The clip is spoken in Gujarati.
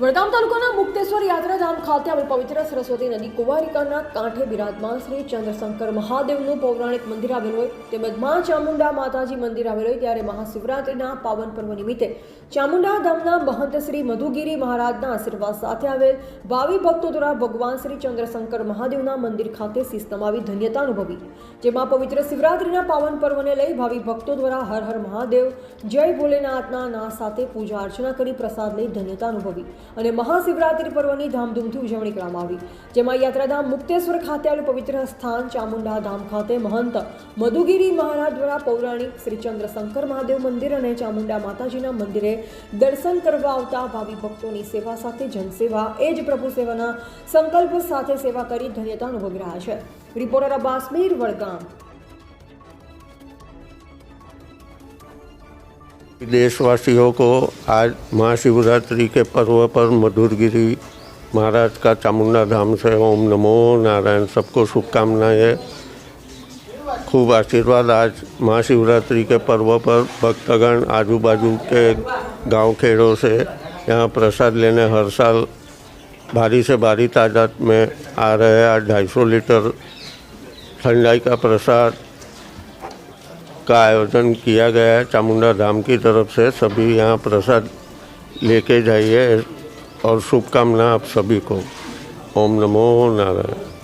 વડગામ તાલુકાના મુક્તેશ્વર યાત્રાધામ ખાતે આવેલ પવિત્ર સરસ્વતી નદી કુવારિકાના કાંઠે બિરાજમાન શ્રી ચંદ્રશંકર મહાદેવનું પૌરાણિક મંદિર આવેલું હોય, તેમજ મા ચામુંડા માતાજી મંદિર આવેલું હોય ત્યારે મહાશિવરાત્રિના પાવન પર્વ નિમિત્તે ચામુંડા ધામના મહંત શ્રી મધુગીરી મહારાજના આશીર્વાદ સાથે આવેલ ભાવિ ભક્તો દ્વારા ભગવાન શ્રી ચંદ્રશંકર મહાદેવના મંદિર ખાતે શીશ નમાવી ધન્યતા અનુભવી. જેમાં પવિત્ર શિવરાત્રિના પાવન પર્વને લઈ ભાવિ ભક્તો દ્વારા હર હર મહાદેવ, જય ભોલેનાથના ના સાથે પૂજા અર્ચના કરી પ્રસાદ લઈ ધન્યતા અનુભવી. અને મહાશિવરાત્રિ પર્વની ધામધૂમથી ઉજવણી કરવામાં આવી. જેમાં યાત્રાધામ મુક્તેશ્વર ખાતે આવેલું પવિત્ર સ્થાન ચામુંડા ધામ ખાતે મહંત મધુગીરી મહારાજ દ્વારા પૌરાણિક શ્રી ચંદ્રશંકર મહાદેવ મંદિર અને ચામુંડા માતાજીના મંદિરે દર્શન કરવા આવતા ભાવિ ભક્તોની સેવા સાથે જનસેવા, એ જ પ્રભુ સેવાના સંકલ્પ સાથે સેવા કરી ધન્યતા અનુભવી રહ્યા છે. રિપોર્ટર અબ્બાસ મીર, વડગામ. देशवासियों को आज महाशिवरात्रि के पर्व पर मधुरगिरी महाराज का चामुंडा धाम से ओम नमो नारायण। सबको शुभकामनाएँ। खूब आशीर्वाद आज महाशिवरात्रि के पर्व पर भक्तगण आजू बाजू के गाँव खेड़ों से यहाँ प्रसाद लेने हर साल भारी से भारी तादाद में आ रहे हैं। आज ढाई सौ लीटर ठंडाई का प्रसाद का आयोजन किया गया है। चामुंडा धाम की तरफ़ से सभी यहाँ प्रसाद लेके जाइए और शुभकामना आप सभी को। ओम नमो नारायण।